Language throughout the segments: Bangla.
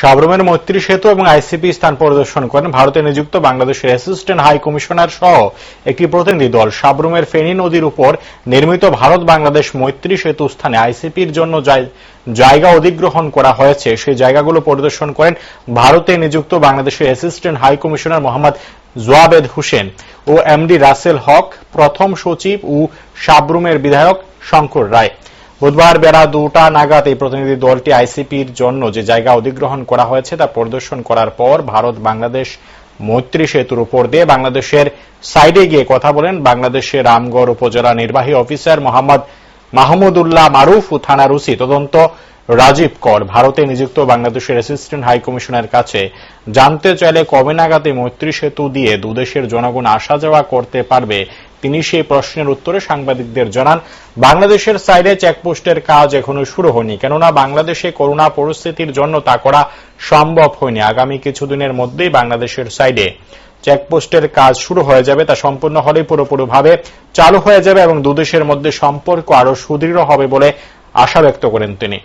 সাবরুমের মৈত্রী সেতু এবং আইসিপি স্থান পরিদর্শন করেন ভারতে নিযুক্ত বাংলাদেশের অ্যাসিস্ট্যান্ট হাই কমিশনার সহ একটি প্রতিনিধি দল। সাবরুমের ফেনী নদীর উপর নির্মিত ভারত বাংলাদেশ মৈত্রী সেতু স্থানে আইসিপির জন্য জায়গা অধিগ্রহণ করা হয়েছে। সেই জায়গাগুলো পরিদর্শন করেন ভারতে নিযুক্ত বাংলাদেশের assistant high commissioner Mohammad Joabed Hossain ও এমডি রাসেল হক, প্রথম সচিব ও সাবরুমের বিধায়ক শঙ্কর রায়। বুধবার বেলা দুটা নাগাদ এই প্রতিনিধি দলটি আইসিপির জন্য যে জায়গা অধিগ্রহণ করা হয়েছে তা পরিদর্শন করার পর ভারত, বাংলাদেশ, মৈত্রী সেতুর উপর দিয়ে বাংলাদেশের সাইডে গিয়ে কথা বলেন বাংলাদেশের রামগড় উপজেলা নির্বাহী অফিসার মোহাম্মদ মাহমুদুল্লাহ মারুফ ও থানার ওসি তদন্ত। রাজীব কর, ভারতে নিযুক্ত বাংলাদেশের অ্যাসিস্ট্যান্ট হাই কমিশনের কাছে। জানতে চাইলে কবে নাগাদ মৈত্রী সেতু দিয়ে দুদেশের জনগণ আসা যাওয়া করতে পারবে, তিনি সেই প্রশ্নের উত্তরে সাংবাদিকদের জানান, বাংলাদেশের সাইডে চেকপোস্টের কাজ এখনও শুরু হয়নি, কেননা বাংলাদেশে করোনা পরিস্থিতির জন্য তা করা সম্ভব হয়নি। আগামী কিছুদিনের মধ্যেই বাংলাদেশের সাইডে চেকপোস্টের কাজ শুরু হয়ে যাবে, তা সম্পূর্ণ হলে পুরোপুরিভাবে চালু হয়ে যাবে এবং দুদেশের মধ্যে সম্পর্ক আরও সুদৃঢ় হবে বলে আশা ব্যক্ত করেন তিনি।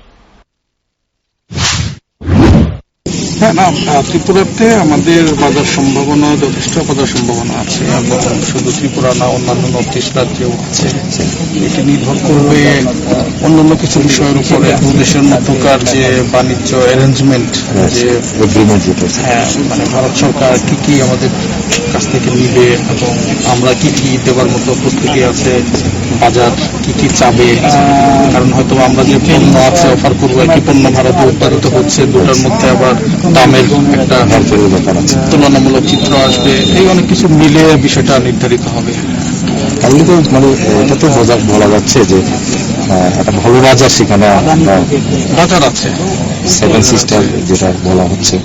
হ্যাঁ না ত্রিপুরাতে আমাদের বাজার সম্ভাবনা যথেষ্ট বাজার সম্ভাবনা আছে এবং শুধু ত্রিপুরা না অন্যান্য নর্থ ইস্ট রাজ্যেও আছে। এটি নির্ভর করবে অন্যান্য কিছু বিষয়ের উপরে। দু দেশের মধ্যকার যে বাণিজ্য অ্যারেঞ্জমেন্ট যে হ্যাঁ মানে ভারত সরকার কি কি আমাদের কাছ থেকে নিবে এবং আমরা কি কি দেওয়ার মতো প্রস্তুতি আছে বাজার কি কি চাবে? কারণ হয়তো আমরা যে পণ্য আছে অফার করব একই পণ্য ভারতে উৎপাদিত হচ্ছে দুটার মধ্যে আবার দামের একটা তুলনামূলক চিত্র আসবে। এই অনেক কিছু মিলে বিষয়টা নির্ধারিত হবে। তাহলে তো মানে এটা তো বোঝা বলা যাচ্ছে যে একটা ভালো বাজার সেখানে বাজার আছে। সেভেন সিস্টার যেটা বলা হচ্ছে।